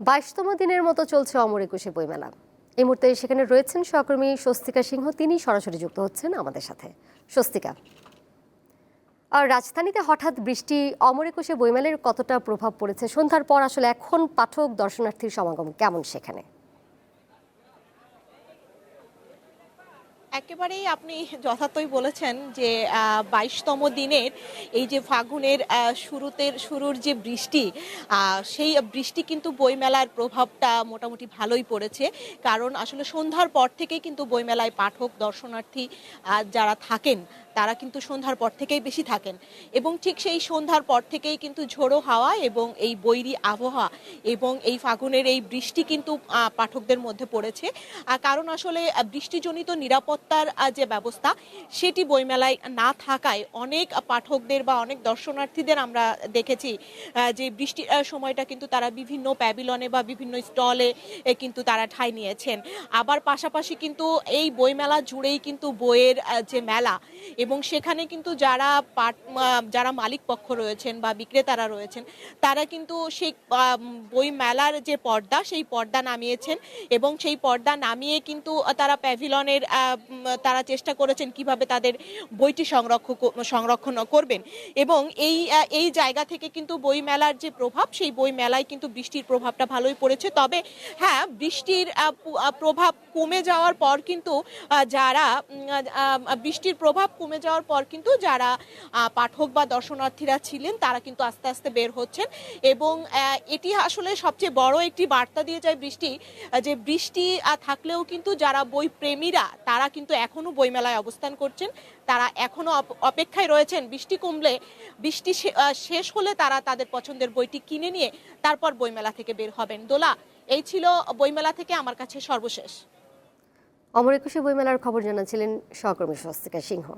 বাইশতম দিনের মতো চলছে অমর একুশে বইমেলা। এই মুহূর্তে সেখানে রয়েছেন সহকর্মী স্বস্তিকা সিংহ। তিনি সরাসরি যুক্ত হচ্ছেন আমাদের সাথে। স্বস্তিকা, আর রাজধানীতে হঠাৎ বৃষ্টি, অমর একুশে বইমেলার কতটা প্রভাব পড়েছে? সন্ধ্যার পর আসলে এখন পাঠক, দর্শনার্থীর সমাগম কেমন সেখানে? একেবারেই আপনি যথার্থই বলেছেন যে বাইশতম দিনের এই যে ফাগুনের শুরুতের শুরুতে, শুরুর যে বৃষ্টি সেই বৃষ্টি কিন্তু বইমেলার প্রভাবটা মোটামুটি ভালোই পড়েছে। কারণ আসলে সন্ধ্যার পর থেকেই কিন্তু বইমেলায় পাঠক, দর্শনার্থী যারা থাকেন তারা কিন্তু সন্ধ্যার পর থেকেই বেশি থাকেন। এবং ঠিক সেই সন্ধ্যার পর থেকেই কিন্তু ঝোড়ো হাওয়া এবং এই বৈরি আবহাওয়া এবং এই ফাগুনের এই বৃষ্টি কিন্তু পাঠকদের মধ্যে পড়েছে। কারণ আসলে বৃষ্টিজনিত নিরাপত্তার যে ব্যবস্থা, সেটি বইমেলায় না থাকায় অনেক পাঠকদের বা অনেক দর্শনার্থীদের আমরা দেখেছি যে বৃষ্টির সময়টা কিন্তু তারা বিভিন্ন প্যাবিলনে বা বিভিন্ন স্টলে কিন্তু তারা ঠাঁই নিয়েছেন। আবার পাশাপাশি কিন্তু এই বইমেলা জুড়েই কিন্তু বইয়ের যে মেলা এবং সেখানে কিন্তু যারা পাট যারা মালিক পক্ষ রয়েছেন বা বিক্রেতারা রয়েছেন, তারা কিন্তু সেই বই মেলার যে পর্দা, সেই পর্দা নামিয়েছেন এবং সেই পর্দা নামিয়ে কিন্তু তারা প্যাভিলনের তারা চেষ্টা করেছেন কীভাবে তাদের বইটি সংরক্ষণ সংরক্ষণ করবেন এবং এই এই জায়গা থেকে কিন্তু বই মেলার যে প্রভাব, সেই বই মেলায় কিন্তু বৃষ্টির প্রভাবটা ভালোই পড়েছে। তবে হ্যাঁ বৃষ্টির প্রভাব কমে যাওয়ার পর কিন্তু যারা বৃষ্টির প্রভাব কমে যাওয়ার পর কিন্তু যারা পাঠক বা দর্শনার্থীরা ছিলেন, তারা কিন্তু আস্তে আস্তে বের হচ্ছেন। এবং এটি আসলে সবচেয়ে বড় একটি বার্তা দিয়ে যায় বৃষ্টি যে বৃষ্টি থাকলেও কিন্তু যারা বই প্রেমীরা তারা কিন্তু এখনও বইমেলায় অবস্থান করছেন। তারা এখনও অপেক্ষায় রয়েছেন বৃষ্টি কমলে, বৃষ্টি শেষ হলে তারা তাদের পছন্দের বইটি কিনে নিয়ে তারপর বইমেলা থেকে বের হবেন। দোলা, এই ছিল বইমেলা থেকে আমার কাছে সর্বশেষ। অমর একুশে বইমেলার খবর জানাচ্ছিলেন সহকর্মী স্বস্তিকা সিংহ।